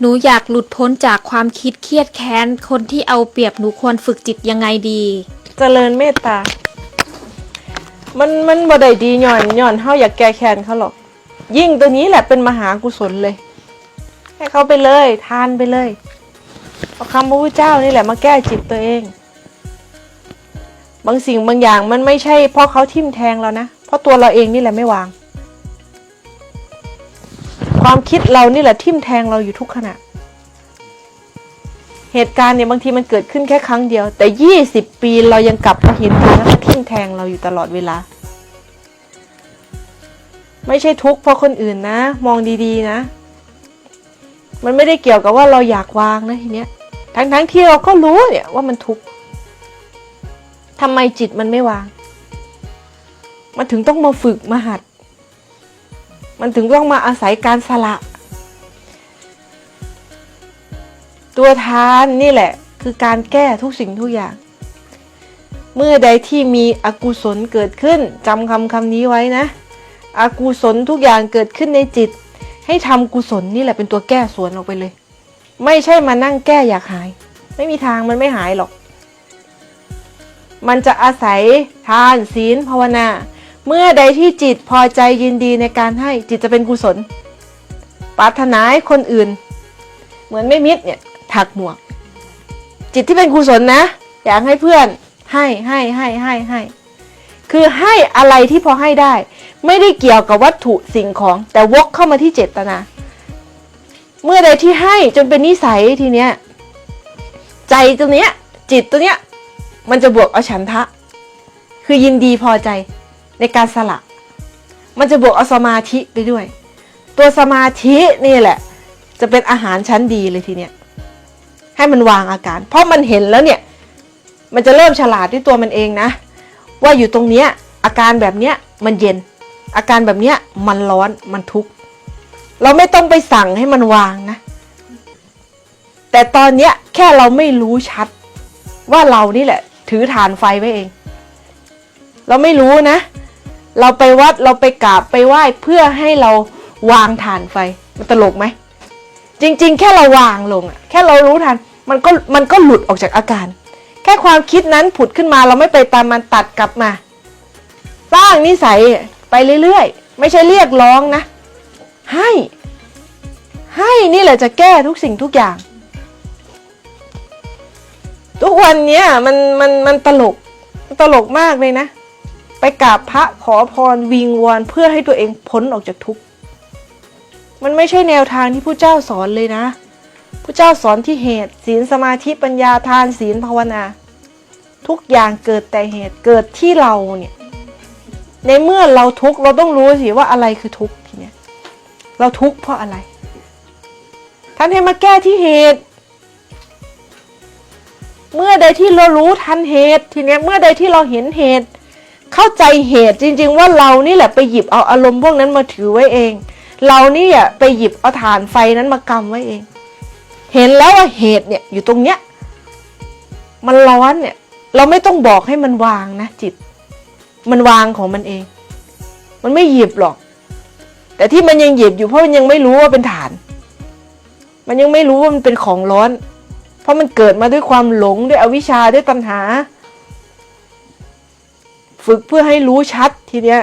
หนูอยากหลุดพ้นจากความคิดเครียดแค้น คนที่เอาเปรียบหนูควรฝึกจิตยังไงดี เจริญเมตตา มันมันบ่ได้ดีหย่อนหย่อนเฮาอยากแก้แค้นเขาหรอก ยิ่งตัวนี้แหละเป็นมหากุศลเลย ให้เขาไปเลย ทานไปเลยเอาคำพระพุทธเจ้านี่แหละมาแก้จิตตัวเอง บางสิ่งบางอย่างมันไม่ใช่เพราะเขาทิ่มแทงเรานะ เพราะตัวเราเองนี่แหละไม่วาง ความคิดเรานี่แหละทิ่มแทงเราอยู่ทุกขณะ เหตุการณ์เนี่ยบางทีมันเกิดขึ้นแค่ครั้งเดียว แต่ยี่สิบปีเรายังกลับมาเห็นมันแล้วก็ทิ่มแทงเราอยู่ตลอดเวลา ไม่ใช่ทุกข์เพราะคนอื่นนะ มองดีๆนะ มันไม่ได้เกี่ยวกับว่าเราอยากวางนะทีเนี้ย ทั้งๆที่เราก็รู้เนี่ยว่ามันทุกข์ทำไมจิตมันไม่วาง มันถึงต้องมาฝึกมาหัด มันถึงต้องมาอาศัยการสละ ตัวทานนี่แหละ คือการแก้ทุกสิ่งทุกอย่าง เมื่อใดที่มีอกุศลเกิดขึ้นจำคำคำนี้ไว้นะ อกุศลทุกอย่างเกิดขึ้นในจิต ให้ทำกุศลนี่แหละเป็นตัวแก้สวนออกไปเลย ไม่ใช่มานั่งแก้อยากหาย ไม่มีทางมันไม่หายหรอก มันจะอาศัยทานศีลภาวนา เมื่อใดที่จิตพอใจยินดีในการให้จิตจะเป็นกุศล ปรารถนาให้คนอื่น เหมือนไม่มิตรเนี่ยถักหมวก จิตที่เป็นกุศลนะ อยากให้เพื่อนให้ให้ให้ให้ให้คือให้อะไรที่พอให้ได้ ไม่ได้เกี่ยวกับวัตถุสิ่งของแต่วกเข้ามาที่เจตนา เมื่อใดที่ให้จนเป็นนิสัยทีเนี้ยใจตัวเนี้ยจิตตัวเนี้ยมันจะบวกเอาฉันทะ คือยินดีพอใจ ในการสละ มันจะบวกเอาสมาธิไปด้วย ตัวสมาธินี่แหละ จะเป็นอาหารชั้นดีเลยทีเนี้ยให้มันวางอาการ เพราะมันเห็นแล้วเนี่ย มันจะเริ่มฉลาดด้วยตัวมันเองนะ ว่าอยู่ตรงเนี้ยอาการแบบเนี้ยมันเย็น อาการแบบเนี้ยมันร้อนมันทุกข์เราไม่ต้องไปสั่งให้มันวางนะ แต่ตอนเนี้ยแค่เราไม่รู้ชัด ว่าเรานี่แหละ ถือฐานไฟไว้เอง เราไม่รู้นะ เราไปวัดเราไปกราบไปไหว้เพื่อให้เราวางฐานไฟมันตลกไหมจริง ๆ แค่เราวางลงอะแค่เรารู้ทันมันก็มันก็หลุดออกจากอาการ แค่ความคิดนั้นผุดขึ้นมาเราไม่ไปตามมันตัดกลับมาสร้างนิสัยไปเรื่อยๆ ไม่ใช่เรียกร้องนะ ให้ ให้นี่แหละจะแก้ทุกสิ่งทุกอย่าง ทุกวันเนี้ยมันมันมันตลกตลกมากเลยนะ กราบพระขอพรวิงวอนเพื่อให้ตัวเองพ้นออกจากทุกข์มันไม่ใช่แนวทางที่ผู้เจ้าสอนเลยนะผู้เจ้าสอนที่เหตุ ศีลสมาธิปัญญาทานศีลภาวนา ทุกอย่างเกิดแต่เหตุเกิดที่เราเนี่ยในเมื่อเราทุกข์เราต้องรู้สิว่าอะไรคือทุกข์ทีเนี้ยเราทุกข์เพราะอะไร ท่านให้มาแก้ที่เหตุ เมื่อใดที่เรารู้ทันเหตุทีเนี้ยเมื่อใดที่เราเห็นเหตุ เข้าใจเหตุจริง ๆ ว่าเรานี่แหละไปหยิบเอาอารมณ์พวกนั้นมาถือไว้เอง เรานี่อะไปหยิบเอาฐานไฟนั้นมากำไว้เอง เห็นแล้วว่าเหตุเนี่ยอยู่ตรงเนี้ยมันร้อนเนี่ย เราไม่ต้องบอกให้มันวางนะจิต มันวางของมันเอง มันไม่หยิบหรอก แต่ที่มันยังหยิบอยู่เพราะมันยังไม่รู้ว่าเป็นฐาน มันยังไม่รู้ว่ามันเป็นของร้อน เพราะมันเกิดมาด้วยความหลงด้วยอวิชชาด้วยตัณหา ฝึกเพื่อให้รู้ชัดทีเนี้ย